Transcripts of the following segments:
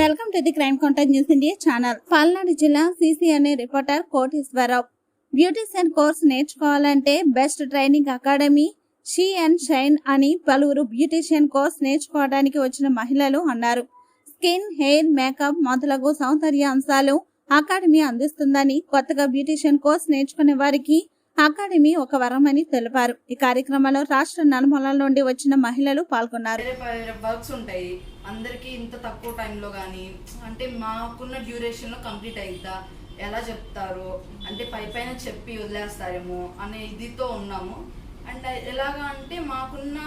Welcome to the crime contact news India channel. Palnadu జిల్లా CC అనే reporter Koteswararao. Beautician course నేర్చుకోవాలంటే best training academy She and Shine అని పలువురు beautician course నేర్చుకోవడానికి వచ్చిన మహిళలు అన్నారు. స్కిన్ హెయిర్ మేకప్ మొదలగు సౌందర్య అంశాలు అకాడమీ అందిస్తుందని కొత్తగా బ్యూటిషియన్ కోర్స్ నేర్చుకునే వారికి అకాడమీ ఒక వరమని తెలిపారు. ఈ కార్యక్రమంలో రాష్ట్ర నలుమూలల నుండి వచ్చిన మహిళలు పాల్గొన్నారు. వర్క్స్ ఉంటాయి. అందరికీ ఇంత తక్కువ టైంలో కానీ అంటే మాకున్న డ్యూరేషన్లో కంప్లీట్ అయిద్దా? ఎలా చెప్తారు? అంటే పై పైన చెప్పి వదిలేస్తారేమో అనే ఇదితో ఉన్నాము. అండ్ ఎలాగా అంటే మాకున్న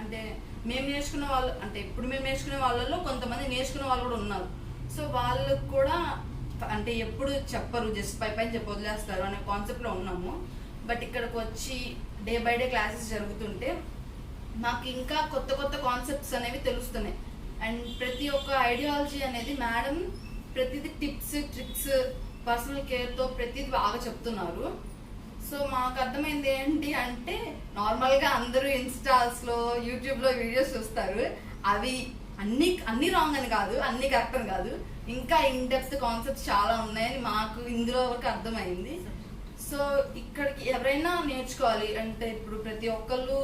అంటే మేము నేర్చుకున్న వాళ్ళు అంటే ఇప్పుడు మేము నేర్చుకునే వాళ్ళలో కొంతమంది నేర్చుకునే వాళ్ళు కూడా ఉన్నారు. సో వాళ్ళకు కూడా అంటే ఎప్పుడు చెప్పరు జస్ట్ పై పైన చెప్పి వదిలేస్తారు అనే కాన్సెప్ట్లో ఉన్నాము. బట్ ఇక్కడికి వచ్చి డే బై డే క్లాసెస్ జరుగుతుంటే నాకు ఇంకా కొత్త కొత్త కాన్సెప్ట్స్ అనేవి తెలుస్తున్నాయి. అండ్ ప్రతి ఒక్క ఐడియాలజీ అనేది మేడం ప్రతిదీ టిప్స్ ట్రిక్స్ పర్సనల్ కేర్తో ప్రతిదీ బాగా చెప్తున్నారు. సో మాకు అర్థమైంది ఏంటి అంటే నార్మల్గా అందరూ ఇన్స్టాస్లో యూట్యూబ్లో వీడియోస్ చూస్తారు. అవి అన్ని అన్ని రాంగ్ అని కాదు అన్ని కరెక్ట్ అని కాదు. ఇంకా ఇన్ డెప్త్ కాన్సెప్ట్స్ చాలా ఉన్నాయని మాకు ఇందులో వరకు అర్థమైంది. సో ఇక్కడికి ఎవరైనా నేర్చుకోవాలి అంటే ఇప్పుడు ప్రతి ఒక్కళ్ళు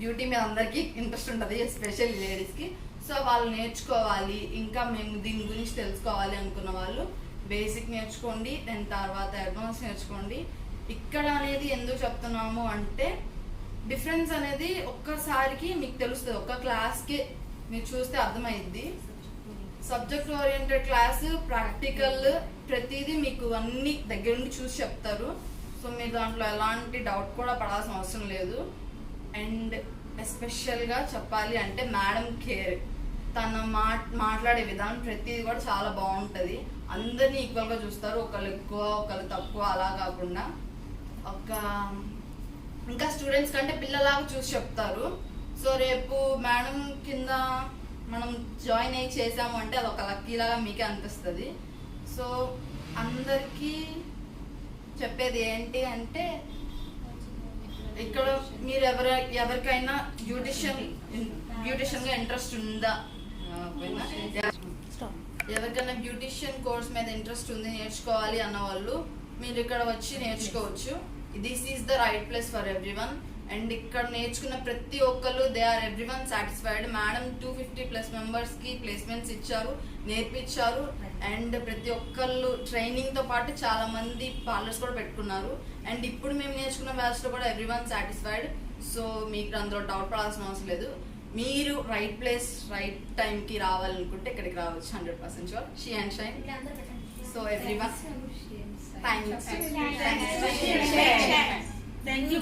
బ్యూటీ మీద అందరికీ ఇంట్రెస్ట్ ఉంటుంది ఎస్పెషల్లీ లేడీస్కి సో వాళ్ళు నేర్చుకోవాలి. ఇంకా మేము దీని గురించి తెలుసుకోవాలి అనుకున్న వాళ్ళు బేసిక్ నేర్చుకోండి దాని తర్వాత అడ్వాన్స్ నేర్చుకోండి. ఇక్కడ అనేది ఎందుకు చెప్తున్నాము అంటే డిఫరెన్స్ అనేది ఒక్కసారికి మీకు తెలుస్తుంది. ఒక్క క్లాస్కి మీరు చూస్తే అర్థమైద్ది సబ్జెక్ట్ ఓరియంటెడ్ క్లాస్ ప్రాక్టికల్ ప్రతిదీ మీకు అన్ని దగ్గర నుండి చూసి చెప్తారు. సో మీరు దాంట్లో ఎలాంటి డౌట్ కూడా పడాల్సిన అవసరం లేదు. అండ్ ఎస్పెషల్గా చెప్పాలి అంటే మేడం కేర్ తన మాట్ మాట్లాడే విధానం ప్రతిదీ కూడా చాలా బాగుంటుంది. అందరినీ ఈక్వల్గా చూస్తారు. ఒకళ్ళు ఎక్కువ ఒకళ్ళు తక్కువ అలా కాకుండా. ఒక ఇంకా స్టూడెంట్స్ కంటే పిల్లలాగా చూసి చెప్తారు. సో రేపు మేడం కింద మనం జాయిన్ అయ్యి చేసాము అంటే అది ఒక లక్కీలాగా మీకే అనిపిస్తుంది. సో అందరికీ చెప్పేది ఏంటి అంటే ఇక్కడ మీరు ఎవర ఎవరికైనా బ్యూటిషియన్ బ్యూటిషియన్గా ఇంట్రెస్ట్ ఉందా? ఎవరికైనా బ్యూటిషియన్ కోర్స్ మీద ఇంట్రెస్ట్ ఉంది నేర్చుకోవాలి అన్న వాళ్ళు మీరు ఇక్కడ వచ్చి నేర్చుకోవచ్చు. This is the right place for everyone and ఇక్కడ నేర్చుకున్న ప్రతి ఒక్కరు they are everyone satisfied madam two fifty plus మెంబర్స్కి ప్లేస్మెంట్స్ ఇచ్చారు నేర్పించారు. అండ్ ప్రతి ఒక్కళ్ళు ట్రైనింగ్తో పాటు చాలా మంది పార్లర్స్ కూడా పెట్టుకున్నారు. అండ్ ఇప్పుడు మేము నేర్చుకున్న బ్యాచ్లో కూడా ఎవ్రీ వన్ సాటిస్ఫైడ్ సో మీకు అందులో డౌట్ పడాల్సిన అవసరం లేదు. మీరు రైట్ ప్లేస్ రైట్ టైం కి రావాలనుకుంటే ఇక్కడికి రావచ్చు hundred percent sure She and Shine so everyone thank you.